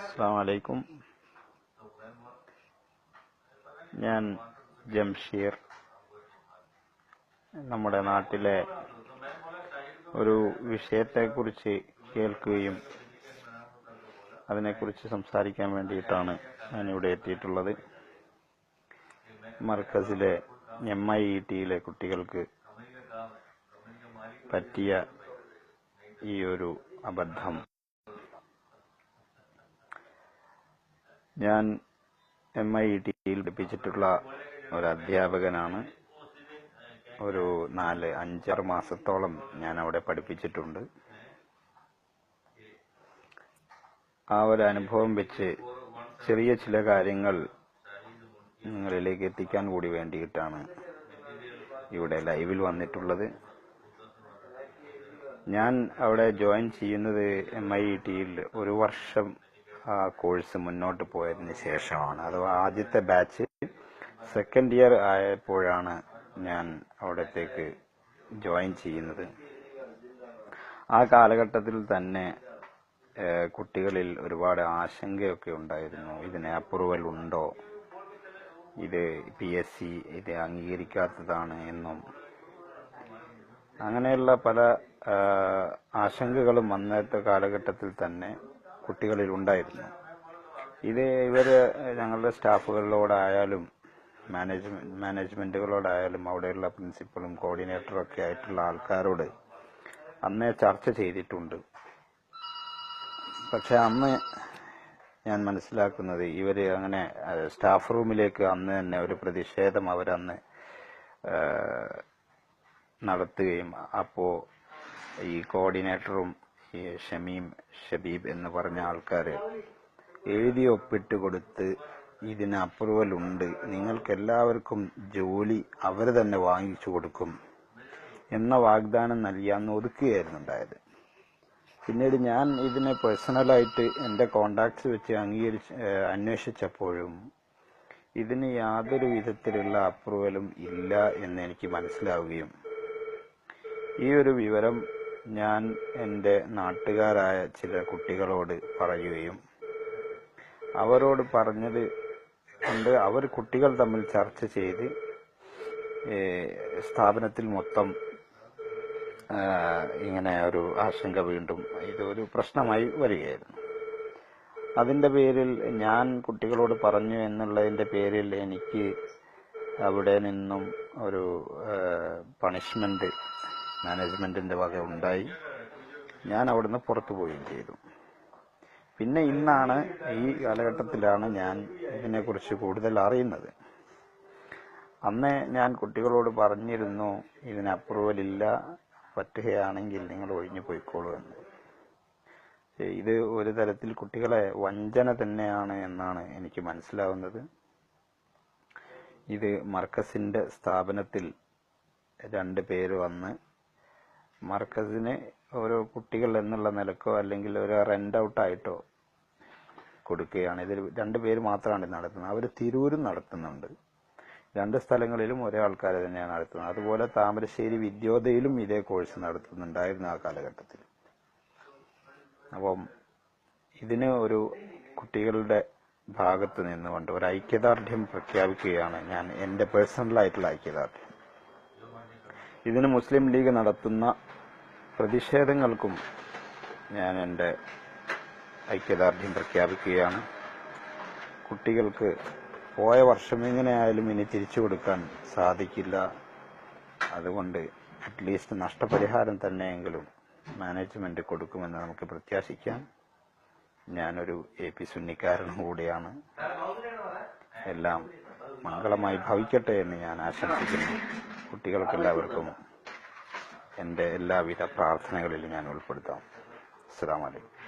അസ്സാം വലൈക്കും ഞാൻ ജംഷീർ. നമ്മുടെ നാട്ടിലെ ഒരു വിഷയത്തെക്കുറിച്ച് കേൾക്കുകയും അതിനെക്കുറിച്ച് സംസാരിക്കാൻ വേണ്ടിയിട്ടാണ് ഇവിടെ എത്തിയിട്ടുള്ളത്. മർക്കസിലെ എം ഐ ഇ ടിയിലെ കുട്ടികൾക്ക് പറ്റിയ ഈ ഒരു അബദ്ധം. ഞാൻ എം ഐ ടിയിൽ പഠിപ്പിച്ചിട്ടുള്ള ഒരു അധ്യാപകനാണ് ഒരു നാല് അഞ്ചാറ് മാസത്തോളം ഞാൻ അവിടെ പഠിപ്പിച്ചിട്ടുണ്ട്. ആ ഒരു അനുഭവം വെച്ച് ചെറിയ ചില കാര്യങ്ങൾ നിങ്ങളിലേക്ക് എത്തിക്കാൻ കൂടി വേണ്ടിയിട്ടാണ് ഇവിടെ ലൈവിൽ വന്നിട്ടുള്ളത്. ഞാൻ അവിടെ ജോയിൻ ചെയ്യുന്നത് എം ഐ ടിയിൽ ഒരു വർഷം കോഴ്സ് മുന്നോട്ട് പോയതിന് ശേഷമാണ്. അഥവാ ആദ്യത്തെ ബാച്ച് സെക്കൻഡ് ഇയർ ആയപ്പോഴാണ് ഞാൻ അവിടത്തേക്ക് ജോയിൻ ചെയ്യുന്നത്. ആ കാലഘട്ടത്തിൽ തന്നെ കുട്ടികളിൽ ഒരുപാട് ആശങ്കയൊക്കെ ഉണ്ടായിരുന്നു. ഇതിന് അപ്രൂവൽ ഉണ്ടോ? ഇത് പി എസ് സി ഇത് അംഗീകരിക്കാത്തതാണ് എന്നും. അങ്ങനെയുള്ള പല ആശങ്കകളും അന്നത്തെ കാലഘട്ടത്തിൽ തന്നെ കുട്ടികളിൽ ഉണ്ടായിരുന്നു. ഇത് ഇവർ ഞങ്ങളുടെ സ്റ്റാഫുകളോടായാലും മാനേജ് മാനേജ്മെന്റുകളോടായാലും അവിടെയുള്ള പ്രിൻസിപ്പളും കോർഡിനേറ്ററും ഒക്കെ ആയിട്ടുള്ള ആൾക്കാരോട് അന്നേ ചർച്ച ചെയ്തിട്ടുണ്ട്. പക്ഷെ അന്ന് ഞാൻ മനസ്സിലാക്കുന്നത് ഇവർ അങ്ങനെ സ്റ്റാഫ് റൂമിലേക്ക് അന്ന് തന്നെ ഒരു പ്രതിഷേധം അവരന്ന് നടത്തുകയും അപ്പോൾ ഈ കോർഡിനേറ്ററും ഈ ഷമീം ഷബീബ് എന്ന് പറഞ്ഞ ആൾക്കാര് എഴുതി ഒപ്പിട്ട് കൊടുത്ത് ഇതിന് അപ്രൂവൽ ഉണ്ട് നിങ്ങൾക്ക് എല്ലാവർക്കും ജോലി അവർ തന്നെ വാങ്ങിച്ചു കൊടുക്കും എന്ന വാഗ്ദാനം നൽകിയാന്ന് ഒതുക്കുകയായിരുന്നു ഉണ്ടായത്. പിന്നീട് ഞാൻ ഇതിനെ പേഴ്സണലായിട്ട് എന്റെ കോണ്ടാക്ട്സ് വെച്ച് അംഗീകരിച്ച് അന്വേഷിച്ചപ്പോഴും ഇതിന് യാതൊരു വിധത്തിലുള്ള അപ്രൂവലും ഇല്ല എന്ന് എനിക്ക് മനസ്സിലാവുകയും ഈ ഒരു വിവരം ഞാൻ എന്റെ നാട്ടുകാരായ ചില കുട്ടികളോട് പറയുകയും അവരോട് പറഞ്ഞത് കൊണ്ട് അവർ കുട്ടികൾ തമ്മിൽ ചർച്ച ചെയ്ത് സ്ഥാപനത്തിൽ മൊത്തം ഇങ്ങനെ ഒരു ആശങ്ക വീണ്ടും ഇതൊരു പ്രശ്നമായി വരികയായിരുന്നു. അതിന്റെ പേരിൽ ഞാൻ കുട്ടികളോട് പറഞ്ഞു എന്നുള്ളതിന്റെ പേരിൽ എനിക്ക് അവിടെ നിന്നും ഒരു പണിഷ്മെന്റ് മാനേജ്മെന്റിന്റെ വക ഉണ്ടായി. ഞാൻ അവിടുന്ന് പുറത്തു പോവുകയും ചെയ്തു. പിന്നെ ഇന്നാണ് ഈ കാലഘട്ടത്തിലാണ് ഞാൻ ഇതിനെക്കുറിച്ച് കൂടുതൽ അറിയുന്നത്. അന്ന് ഞാൻ കുട്ടികളോട് പറഞ്ഞിരുന്നു ഇതിന് അപ്രൂവൽ ഇല്ല പറ്റുകയാണെങ്കിൽ നിങ്ങൾ ഒഴിഞ്ഞു പോയിക്കോളൂ എന്ന്. ഇത് ഒരു തരത്തിൽ കുട്ടികളെ വഞ്ചന തന്നെയാണ് എന്നാണ് എനിക്ക് മനസ്സിലാവുന്നത്. ഇത് മർക്കസിന്റെ സ്ഥാപനത്തിൽ രണ്ട് പേര് വന്ന് മർക്കസിന് ഓരോ കുട്ടികൾ എന്നുള്ള നിലക്കോ അല്ലെങ്കിൽ ഒരു റെന്റ് ഔട്ടായിട്ടോ കൊടുക്കുകയാണ്. ഇതിൽ രണ്ട് പേര് മാത്രമാണ് നടത്തുന്നത്. അവർ തിരൂരും നടത്തുന്നുണ്ട്. രണ്ട് സ്ഥലങ്ങളിലും ഒരേ ആൾക്കാർ തന്നെയാണ് നടത്തുന്നത്. അതുപോലെ താമരശ്ശേരി വിദ്യോദയിലും ഇതേ കോഴ്സ് നടത്തുന്നുണ്ടായിരുന്നു ആ കാലഘട്ടത്തിൽ. അപ്പം ഇതിന് ഒരു കുട്ടികളുടെ ഭാഗത്ത് നിന്നുകൊണ്ട് ഒരു ഐക്യദാർഢ്യം പ്രഖ്യാപിക്കുകയാണ് ഞാൻ എന്റെ പേഴ്സണലായിട്ടുള്ള ഐക്യദാർഢ്യം. ഇതിന് മുസ്ലിം ലീഗ് നടത്തുന്ന പ്രതിഷേധങ്ങൾക്കും ഞാൻ എന്റെ ഐക്യദാർഢ്യം പ്രഖ്യാപിക്കുകയാണ്. കുട്ടികൾക്ക് പോയ വർഷം എങ്ങനെയായാലും ഇനി തിരിച്ചു കൊടുക്കാൻ സാധിക്കില്ല. അതുകൊണ്ട് അറ്റ്ലീസ്റ്റ് നഷ്ടപരിഹാരം തന്നെയെങ്കിലും മാനേജ്മെന്റ് കൊടുക്കുമെന്ന് നമുക്ക് പ്രത്യാശിക്കാം. ഞാനൊരു എ പി സുന്നിക്കാരനും കൂടിയാണ്. എല്ലാം മംഗളമായി ഭവിക്കട്ടെ എന്ന് ഞാൻ ആശംസിക്കുന്നു. കുട്ടികൾക്കെല്ലാവർക്കും എന്റെ എല്ലാവിധ പ്രാർത്ഥനകളിലും ഞാൻ ഉൾപ്പെടുത്താം. അസ്സാം വലൈക്കും